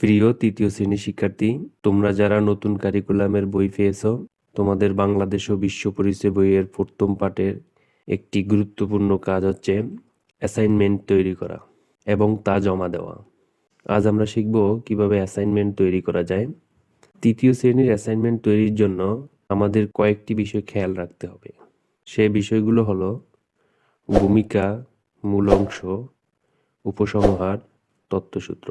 প্রিয় তৃতীয় শ্রেণির শিক্ষার্থী, তোমরা যারা নতুন কারিকুলামের বই পেয়েছ, তোমাদের বাংলাদেশ ও বিশ্ব পরিচয় বইয়ের প্রথম পাঠের একটি গুরুত্বপূর্ণ কাজ হচ্ছে অ্যাসাইনমেন্ট তৈরি করা এবং তা জমা দেওয়া। আজ আমরা শিখব কীভাবে অ্যাসাইনমেন্ট তৈরি করা যায়। তৃতীয় শ্রেণির অ্যাসাইনমেন্ট তৈরির জন্য আমাদের কয়েকটি বিষয় খেয়াল রাখতে হবে। সে বিষয়গুলো হলো ভূমিকা, মূল অংশ, উপসংহার তত্ত্বসূত্র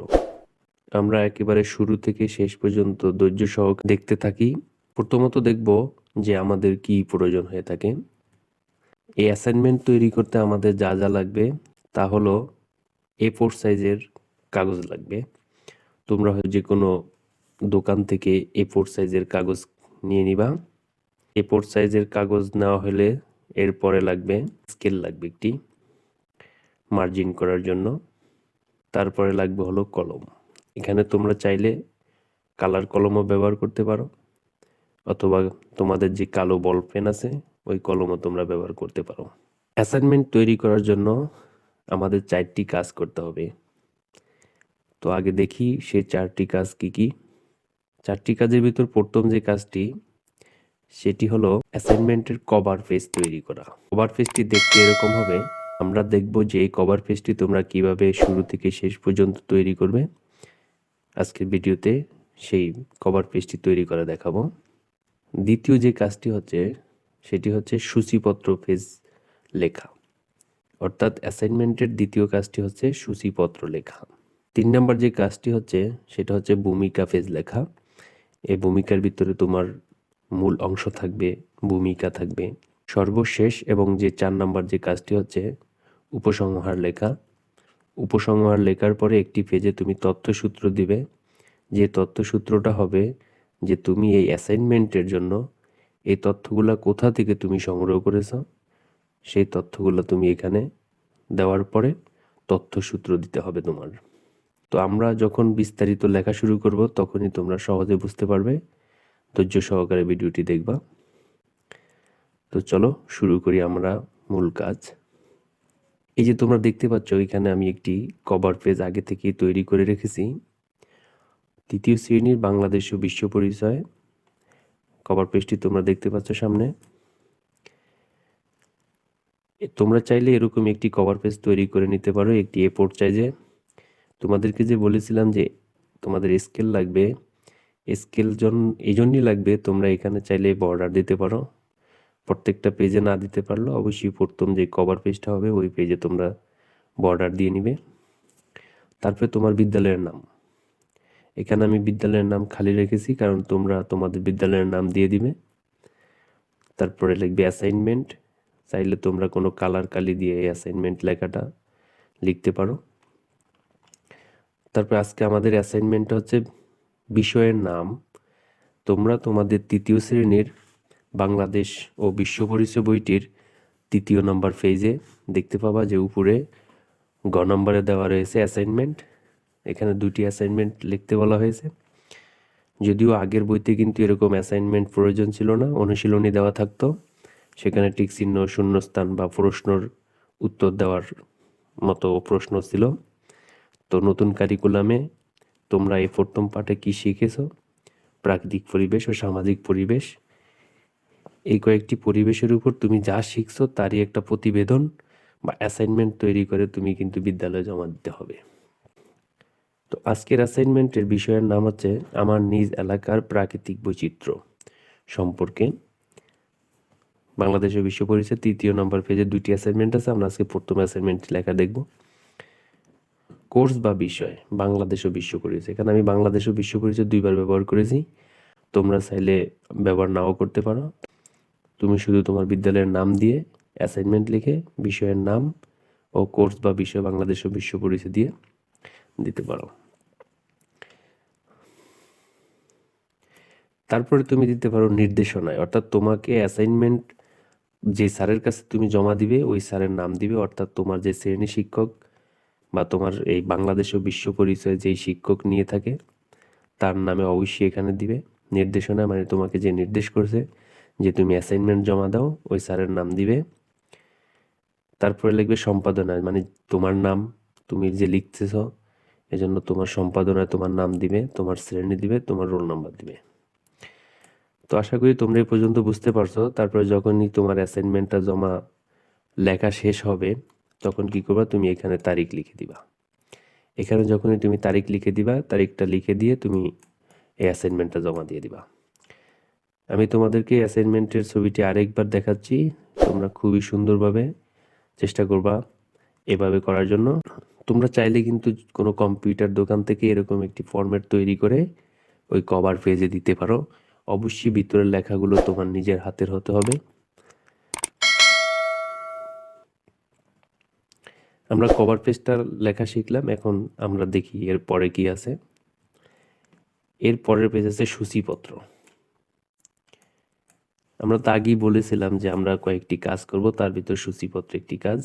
আমরা একেবারে শুরু থেকে শেষ পর্যন্ত ধৈর্য সহ দেখতে থাকি। প্রথমত দেখব যে আমাদের কি প্রয়োজন হয়ে থাকে। এই অ্যাসাইনমেন্ট তৈরি করতে আমাদের যা যা লাগবে তা হলো এ ফোর সাইজের কাগজ লাগবে। তোমরা যে কোনো দোকান থেকে এ ফোর সাইজের কাগজ নিয়ে নিবা। এ ফোর সাইজের কাগজ নেওয়া হলে এরপরে লাগবে স্কেল লাগবে একটি। মার্জিন করার জন্য। তারপরে লাগবে হলো কলম। এখানে তোমরা চাইলে কালার কলমও ব্যবহার করতে পারো, অথবা তোমাদের যে কালো বল পেন আছে, ওই কলমও তোমরা ব্যবহার করতে পারো। অ্যাসাইনমেন্ট তৈরি করার জন্য আমাদের চারটি কাজ করতে হবে। তো আগে দেখি সেই চারটি কাজ কি কি। চারটি কাজের ভিতর প্রথম যে কাজটি, সেটি হলো অ্যাসাইনমেন্টের কভার পেজ তৈরি করা। কভার পেজটি দেখতে এরকম হবে, আমরা দেখব যে এই কভার পেজটি তোমরা কীভাবে শুরু থেকে শেষ পর্যন্ত তৈরি করবে। আজকের ভিডিওতে সেই কভার পেজটি তৈরি করে দেখাবো। দ্বিতীয় যে কাজটি হচ্ছে, সেটি হচ্ছে সূচিপত্র পেজ লেখা। অর্থাৎ অ্যাসাইনমেন্টের দ্বিতীয় কাজটি হচ্ছে সূচিপত্র লেখা। তিন নম্বর যে কাজটি হচ্ছে, সেটা হচ্ছে ভূমিকা পেজ লেখা। এই ভূমিকার ভিতরে তোমার মূল অংশ থাকবে, ভূমিকা থাকবে। সর্বশেষ এবং যে চার নম্বর যে কাজটি হচ্ছে, উপসংহার লেখা। উপসংহার লেখার পরে একটি পেজে তুমি তথ্যসূত্র দিবে। যে তথ্যসূত্রটা হবে যে তুমি এই অ্যাসাইনমেন্টের জন্য এই তথ্যগুলো কোথা থেকে তুমি সংগ্রহ করেছ, সেই তথ্যগুলো তুমি এখানে দেওয়ার পরে তথ্যসূত্র দিতে হবে তোমার। তো আমরা যখন বিস্তারিত লেখা শুরু করব, তখনই তোমরা সহজে বুঝতে পারবে। ধৈর্য সহকারে ভিডিওটি দেখবা। তো চলো শুরু করি আমরা মূল কাজ। এই যে তোমরা দেখতে পাচ্ছ, এখানে আমি একটি কভার পেজ আগে থেকেই তৈরি করে রেখেছি। তৃতীয় শ্রেণির বাংলাদেশ ও বিশ্ব পরিচয়। কভার পেজটি তোমরা দেখতে পাচ্ছ সামনে। তোমরা চাইলে এরকম একটি কভার পেজ তৈরি করে নিতে পারো একটি এ ফোর সাইজে তোমাদেরকে যে বলেছিলাম যে তোমাদের স্কেল লাগবে স্কেল জন এই জন্যই লাগবে, তোমরা এখানে চাইলে বর্ডার দিতে পারো। প্রত্যেকটা পেজে না দিতে পারলেও অবশ্যই প্রথম যে কভার পেজটা হবে, ওই পেজে তোমরা বর্ডার দিয়ে নিবে। তারপরে তোমার বিদ্যালয়ের নাম। এখানে আমি বিদ্যালয়ের নাম খালি রেখেছি কারণ তোমরা তোমাদের বিদ্যালয়ের নাম দিয়ে দিবে। তারপরে লিখবে অ্যাসাইনমেন্ট চাইলে তোমরা কোনো কালার কালি দিয়ে এই অ্যাসাইনমেন্ট লেখাটা লিখতে পারো। তারপর আজকে আমাদের অ্যাসাইনমেন্ট হচ্ছে বিষয়ের নাম। তোমরা তোমাদের তৃতীয় শ্রেণির বাংলাদেশ ও বিশ্ব পরিচয় বইটির তৃতীয় নম্বর পেজে দেখতে পাবা যে উপরে গ নম্বরে দেওয়া রয়েছে অ্যাসাইনমেন্ট এখানে দুটি অ্যাসাইনমেন্ট লিখতে বলা হয়েছে। যদিও আগের বইতে কিন্তু এরকম অ্যাসাইনমেন্ট প্রয়োজন ছিল না, অনুশীলনী দেওয়া থাকতো। সেখানে টিক চিহ্ন, শূন্যস্থান বা প্রশ্নর উত্তর দেওয়ার মতো প্রশ্ন ছিল। তো নতুন কারিকুলামে তোমরা এই প্রথম পাঠে কী শিখেছো? প্রাকৃতিক পরিবেশ ও সামাজিক পরিবেশ। এই কয়েকটি পরিবেশের উপর তুমি যা শিখছো তারই একটা প্রতিবেদন বা অ্যাসাইনমেন্ট তৈরি করে তুমি কিন্তু বিদ্যালয়ে জমা দিতে হবে। তো আজকের অ্যাসাইনমেন্টের বিষয়ের নাম হচ্ছে, আমার নিজ এলাকার প্রাকৃতিক বৈচিত্র্য সম্পর্কে। বাংলাদেশের বিশ্ব পরিচয়, তৃতীয় নম্বর পেজে দুটি অ্যাসাইনমেন্ট আছে, আমরা আজকে প্রথম অ্যাসাইনমেন্ট লেখা দেখব। কোর্স বা বিষয়, বাংলাদেশ ও বিশ্ব পরিচয়। এখানে আমি বাংলাদেশ ও বিশ্ব পরিচয় দুইবার ব্যবহার করেছি, তোমরা চাইলে ব্যবহার নাও করতে পারো। তুমি শুধু তোমার বিদ্যালয়ের নাম দিয়ে অ্যাসাইনমেন্ট লিখে বিষয়ের নাম ও কোর্স বা বিষয় বাংলাদেশ ও বিশ্ব পরিচয় দিয়ে দিতে পারো। তারপরে তুমি দিতে পারো নির্দেশনায়, অর্থাৎ তোমাকে অ্যাসাইনমেন্ট যে স্যারের কাছে তুমি জমা দিবে, ওই স্যারের নাম দিবে, অর্থাৎ তোমার যে শ্রেণি শিক্ষক বা তোমার এই বাংলাদেশ ও বিশ্ব পরিচয় যেই শিক্ষক নিয়ে থাকে, তার নামে অবশ্যই এখানে দিবে। নির্দেশনা মানে তোমাকে যে নির্দেশ করছে যে তুমি অ্যাসাইনমেন্ট জমা দাও, ওই স্যারের নাম দিবে। তারপরে লিখবে সম্পাদনা মানে তোমার নাম, তুমি যে লিখতেছ, এজন্য তোমার সম্পাদনায় তোমার নাম দিবে, তোমার শ্রেণি দিবে, তোমার রোল নাম্বার দিবে। তো আশা করি তোমরা এই পর্যন্ত বুঝতে পারছ। তারপরে যখনই তোমার অ্যাসাইনমেন্টটা জমা লেখা শেষ হবে, তখন কি করবা? তুমি এখানে তারিখ লিখে দিবা। এখানে যখনই তুমি তারিখ লিখে দিবা, তারিখটা লিখে দিয়ে তুমি এই অ্যাসাইনমেন্টটা জমা দিয়ে দিবা। আমি তোমাদেরকে অ্যাসাইনমেন্টের ছবিটি আরেকবার দেখাচ্ছি। তোমরা খুবই সুন্দরভাবে চেষ্টা করবা এভাবে করার জন্য। তোমরা চাইলে কিন্তু কোনো কম্পিউটার দোকান থেকে এরকম একটি ফরম্যাট তৈরি করে ওই কভার পেজে দিতে পারো। অবশ্যই ভিতরের লেখাগুলো তোমার নিজের হাতের হতে হবে। আমরা কভার পেজটা লেখা শিখলাম, এখন আমরা দেখি এর পরে কি আছে। এর পরের পেজ আছে সূচিপত্র। আমরা তো আগেই বলেছিলাম যে আমরা কয়েকটি কাজ করব, তার ভিতর সূচিপত্র একটি কাজ।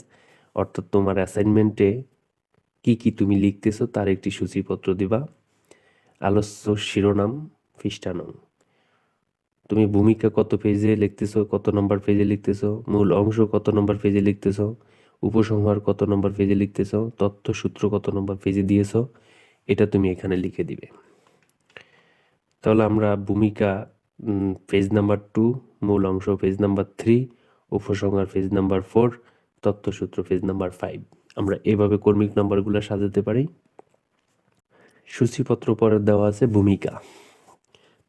অর্থাৎ তোমার অ্যাসাইনমেন্টে কি কি তুমি লিখতেছো তার একটি সূচিপত্র দিবা। আলোচ্য শিরোনাম পৃষ্ঠানাম তুমি ভূমিকা কত পেজে লিখতেছো, কত নম্বর পেজে লিখতেছো, মূল অংশ কত নম্বর পেজে লিখতেছো, উপসংহার কত নম্বর পেজে লিখতেছো তথ্য সূত্র কত নম্বর পেজে দিয়েছ, এটা তুমি এখানে লিখে দিবে। তাহলে আমরা ভূমিকা পেজ নাম্বার টু মূল অংশ পেজ নাম্বার থ্রি, উপসংহার পেজ নাম্বার ফোর, তত্ত্বসূত্র পেজ নাম্বার ফাইভ। আমরা এভাবে কর্মিক নাম্বারগুলো সাজাতে পারি। সূচিপত্র পরে দেওয়া আছে ভূমিকা।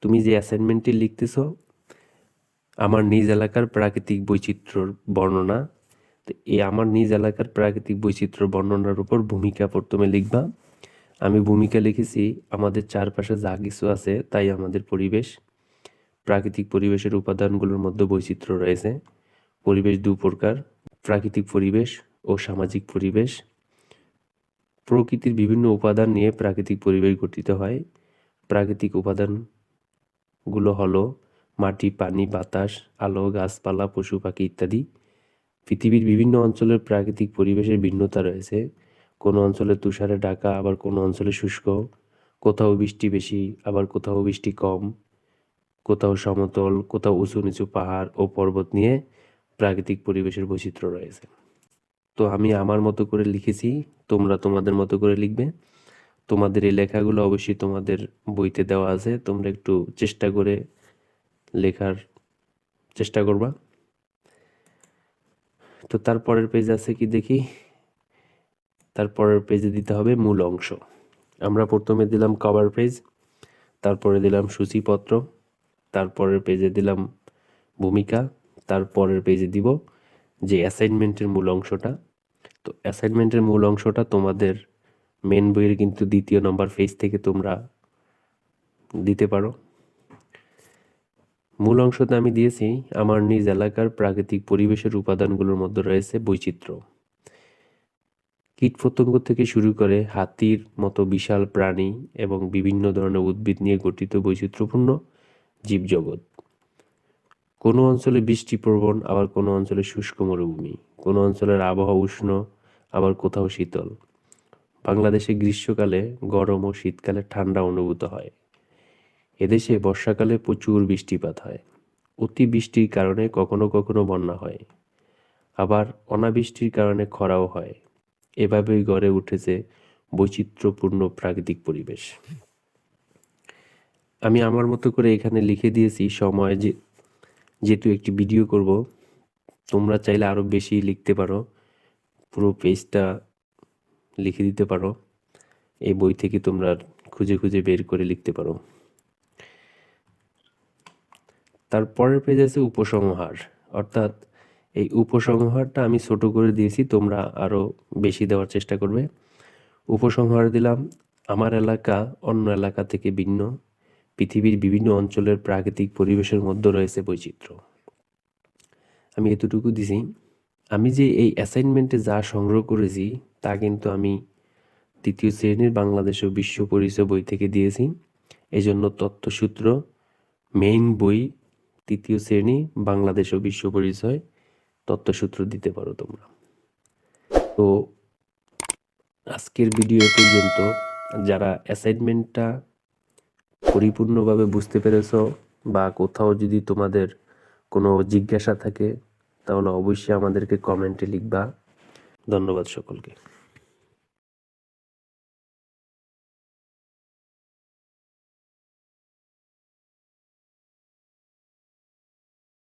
তুমি যে অ্যাসাইনমেন্টটি লিখতেছ, আমার নিজ এলাকার প্রাকৃতিক বৈচিত্র্যর বর্ণনা। তো এই আমার নিজ এলাকার প্রাকৃতিক বৈচিত্র্য বর্ণনার উপর ভূমিকা প্রথমে লিখবা। আমি ভূমিকা লিখেছি, আমাদের চারপাশে যা কিছু আছে তাই আমাদের পরিবেশ। প্রাকৃতিক পরিবেশের উপাদানগুলোর মধ্যে বৈচিত্র্য রয়েছে। পরিবেশ দু প্রকার, প্রাকৃতিক পরিবেশ ও সামাজিক পরিবেশ। প্রকৃতির বিভিন্ন উপাদান নিয়ে প্রাকৃতিক পরিবেশ গঠিত হয়। প্রাকৃতিক উপাদানগুলো হলো মাটি, পানি, বাতাস, আলো, গাছপালা, পশু পাখি ইত্যাদি। পৃথিবীর বিভিন্ন অঞ্চলের প্রাকৃতিক পরিবেশের ভিন্নতা রয়েছে। কোনো অঞ্চলে তুষারে ঢাকা, আবার কোনো অঞ্চলে শুষ্ক। কোথাও বৃষ্টি বেশি, আবার কোথাও বৃষ্টি কম। কোথাও সমতল, কোথাও উঁচু নিচু পাহাড় ও পর্বত নিয়ে প্রাকৃতিক পরিবেশের বৈচিত্র্য রয়েছে। তো আমি আমার মতো করে লিখেছি, তোমরা তোমাদের মতো করে লিখবে। তোমাদের এই লেখাগুলো অবশ্যই তোমাদের বইতে দেওয়া আছে। তোমরা একটু চেষ্টা করে লেখার চেষ্টা করবা। তো তারপরের পেজ আছে কি দেখি? তারপরের পেজে দিতে হবে মূল অংশ। আমরা প্রথমে দিলাম কভার পেজ তারপরে দিলাম সূচিপত্র। তারপরের পেজে দিলাম ভূমিকা, তারপরের পেজে দিব যে অ্যাসাইনমেন্টের মূল অংশটা। তো অ্যাসাইনমেন্টের মূল অংশটা তোমাদের মেন বইয়ের কিন্তু দ্বিতীয় নম্বর ফেজ থেকে তোমরা দিতে পারো। মূল অংশতে আমি দিয়েছি আমার নিজ এলাকার প্রাকৃতিক পরিবেশের উপাদানগুলোর মধ্যে রয়েছে বৈচিত্র্য। কীটপতঙ্গ থেকে শুরু করে হাতির মতো বিশাল প্রাণী এবং বিভিন্ন ধরনের উদ্ভিদ নিয়ে গঠিত বৈচিত্র্যপূর্ণ। জীবজগৎ। কোনো অঞ্চলে বৃষ্টিপ্রবণ আবার কোনো অঞ্চলে শুষ্ক মরুভূমি। কোনো অঞ্চলের আবহাওয়া উষ্ণ, আবার কোথাও শীতল। বাংলাদেশে গ্রীষ্মকালে গরম ও শীতকালে ঠান্ডা অনুভূত হয়। এদেশে বর্ষাকালে প্রচুর বৃষ্টিপাত হয়। অতি বৃষ্টির কারণে কখনো কখনো বন্যা হয়। আবার অনাবৃষ্টির কারণে খরাও হয়। এভাবেই গড়ে উঠেছে বৈচিত্র্যপূর্ণ প্রাকৃতিক পরিবেশ। আমি আমার মতো করে এখানে লিখে দিয়েছি সময় যে, যেহেতু একটি ভিডিও করব, তোমরা চাইলে আরও বেশি লিখতে পারো, পুরো পেজটা লিখে দিতে পারো, এই বই থেকে তোমরা খুঁজে খুঁজে বের করে লিখতে পারো। তারপরের পেজ আছে উপসংহার, অর্থাৎ এই উপসংহারটা আমি ছোট করে দিয়েছি, তোমরা আরও বেশি দেওয়ার চেষ্টা করবে। উপসংহার দিলাম, আমার এলাকা অন্য এলাকা থেকে ভিন্ন। পৃথিবীর বিভিন্ন অঞ্চলের প্রাকৃতিক পরিবেশের মধ্যে রয়েছে বৈচিত্র্য। আমি এতটুকু দিছি। আমি যে এই অ্যাসাইনমেন্টে যা সংগ্রহ করেছি, তা কিন্তু আমি তৃতীয় শ্রেণির বাংলাদেশ ও বিশ্ব পরিচয় বই থেকে দিয়েছি। এই জন্য তথ্যসূত্র মেইন বই, তৃতীয় শ্রেণি, বাংলাদেশ ও বিশ্ব পরিচয় তত্ত্বসূত্র দিতে পারো তোমরা। তো, আজকের ভিডিও পর্যন্ত যারা অ্যাসাইনমেন্টটা পরিপূর্ণভাবে বুঝতে পেরেছ বা কোথাও যদি তোমাদের কোনো জিজ্ঞাসা থাকে, তাহলে অবশ্যই আমাদেরকে কমেন্টে লিখবা। ধন্যবাদ সকলকে।